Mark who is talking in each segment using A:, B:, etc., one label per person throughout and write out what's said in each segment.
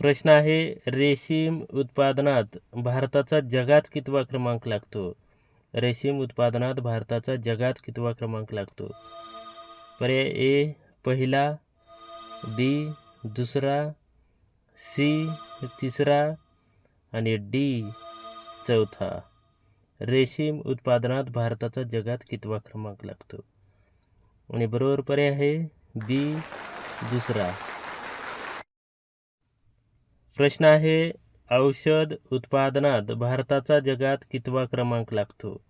A: प्रश्न आहे रेशीम उत्पादनात भारताचा जगात कितवा क्रमांक लागतो? रेशीम उत्पादनात भारताचा जगात कितवा क्रमांक लागतो? पर्याय ए पहिला बी दुसरा सी तिसरा आणि डी चौथा. रेशीम उत्पादनात भारताचा जगात कितवा क्रमांक लागतो? आणि बरोबर पर्याय आहे बी दुसरा. प्रश्न आहे औषध उत्पादनात भारताचा जगात कितवा क्रमांक लागतो?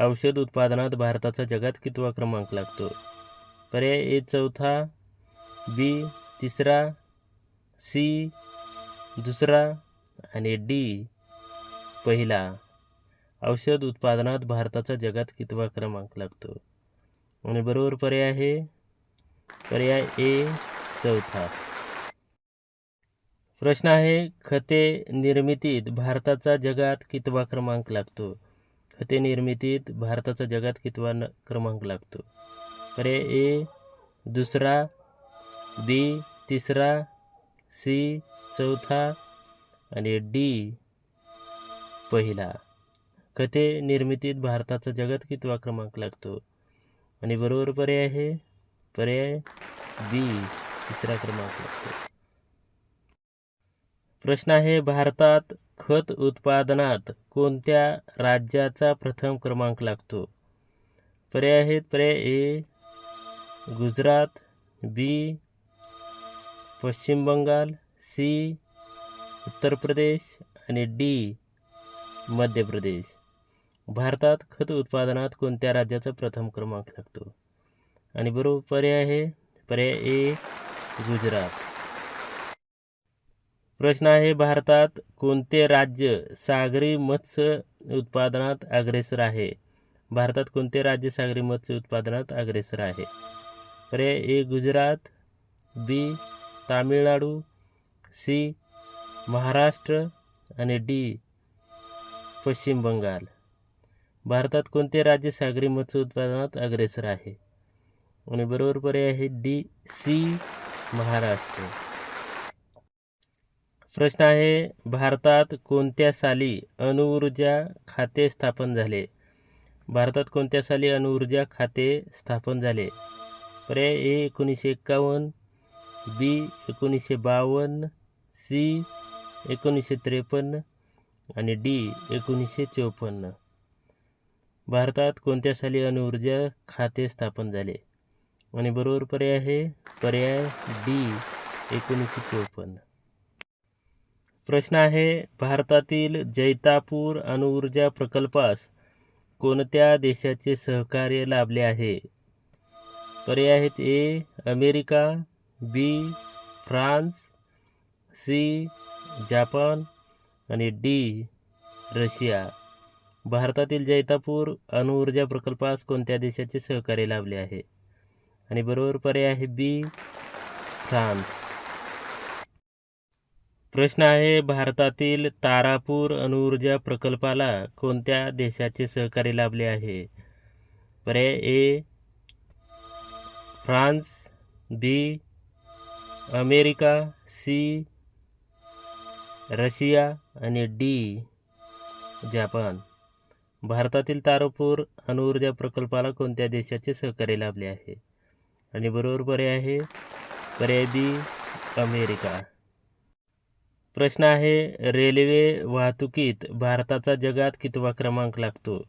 A: औषध उत्पादनात भारताचा जगात कितवा क्रमांक लागतो? पर्याय ए चौथा बी तिसरा सी दुसरा आणि डी पहिला. औषध उत्पादनात भारताचा जगात कितवा क्रमांक लागतो? आणि बरोबर पर्याय आहे? पर्याय ए चौथा. प्रश्न आहे खते निर्मितीत भारताचा जगात कितवा क्रमांक लागतो? खते निर्मितीत भारताचा जगात कितवा न क्रमांक लागतो? पर्याय ए दुसरा बी तिसरा सी चौथा आणि डी पहिला. खते निर्मितीत भारताचा जगात कितवा क्रमांक लागतो? आणि बरोबर पर्याय आहे? पर्याय बी तिसरा क्रमांक लागतो. प्रश्न आहे भारतात खत उत्पादनात कोणत्या राज्याचा प्रथम क्रमांक लागतो? पर्याय आहेत पर्याय ए गुजरात बी पश्चिम बंगाल सी उत्तर प्रदेश आणि डी मध्य प्रदेश. भारतात खत उत्पादनात कोणत्या राज्याचा प्रथम क्रमांक लागतो? आणि बरोबर पर्याय आहे पर्याय ए गुजरात. प्रश्न आहे भारतात कोणते राज्य सागरी मत्स्य उत्पादनात अग्रेसर आहे? भारतात कोणते राज्य सागरी मत्स्य उत्पादनात अग्रेसर आहे? पर्याय A Gujarat B Tamil Nadu C Maharashtra आणि डी पश्चिम बंगाल. भारतात कोणते राज्य सागरी मत्स्य उत्पादनात अग्रेसर आहे? आणि बरोबर पर्याय आहे डी सी महाराष्ट्र. प्रश्न आहे भारतात कोणत्या साली अणुऊर्जा खाते स्थापन झाले? भारतात कोणत्या साली अणुऊर्जा खाते स्थापन झाले? पर्याय ए एकोणीसशे एक्कावन्न बी एकोणीसशे बावन्न सी एकोणीसशे त्रेपन्न आणि डी एकोणीसशे चोपन्न. भारतात कोणत्या साली अणुऊर्जा खाते स्थापन झाले? आणि बरोबर पर्याय आहे? पर्याय डी एकोणीसशे चोपन्न. प्रश्न आहे भारतातील जैतापूर अणुऊर्जा प्रकल्पास कोणत्या देशाचे सहकार्य लाभले आहे? पर्याय आहेत A America B France C Japan आणि डी रशिया. भारतातील जैतापूर अणुऊर्जा प्रकल्पास कोणत्या देशाचे सहकार्य लाभले आहे? आणि बरोबर पर्याय आहे बी फ्रान्स. प्रश्न आहे भारतातील तारापूर अणुऊर्जा प्रकल्पाला कोणत्या देशाचे सहकार्य लाभले आहे? पर्याय A France. B America. C Russia. आणि डी जपान. भारतातील तारापूर अणुऊर्जा प्रकल्पाला कोणत्या देशाचे सहकार्य लाभले आहे? आणि बरोबर पर्याय आहे पर्याय बी अमेरिका. प्रश्न आहे रेल्वे वाहतुकीत भारताचा जगात कितवा क्रमांक लागतो?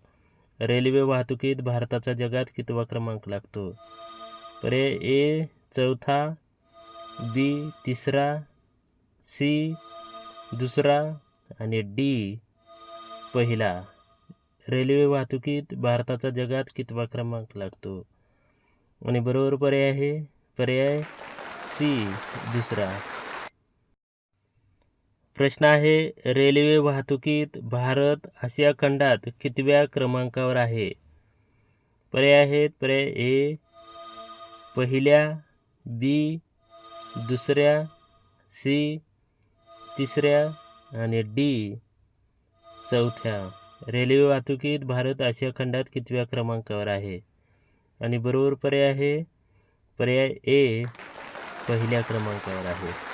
A: रेल्वे वाहतुकीत भारताचा जगात कितवा क्रमांक लागतो? पर्याय ए चौथा बी तिसरा सी दुसरा आणि डी पहिला. रेल्वे वाहतुकीत भारताचा जगात कितवा क्रमांक लागतो? आणि बरोबर पर्याय आहे? पर्याय सी दुसरा. प्रश्न आहे रेल्वे वाहतुकीत भारत आशिया खंडात कितव्या क्रमांकावर आहे? पर्याय आहेत पर्याय ए पहिल्या बी दुसऱ्या सी तिसऱ्या आणि डी. चौथ्या. रेल्वे वाहतुकीत भारत आशिया खंडात कितव्या क्रमांकावर आहे? आणि बरोबर पर्याय आहे पर्याय ए पहिल्या क्रमांकावर आहे.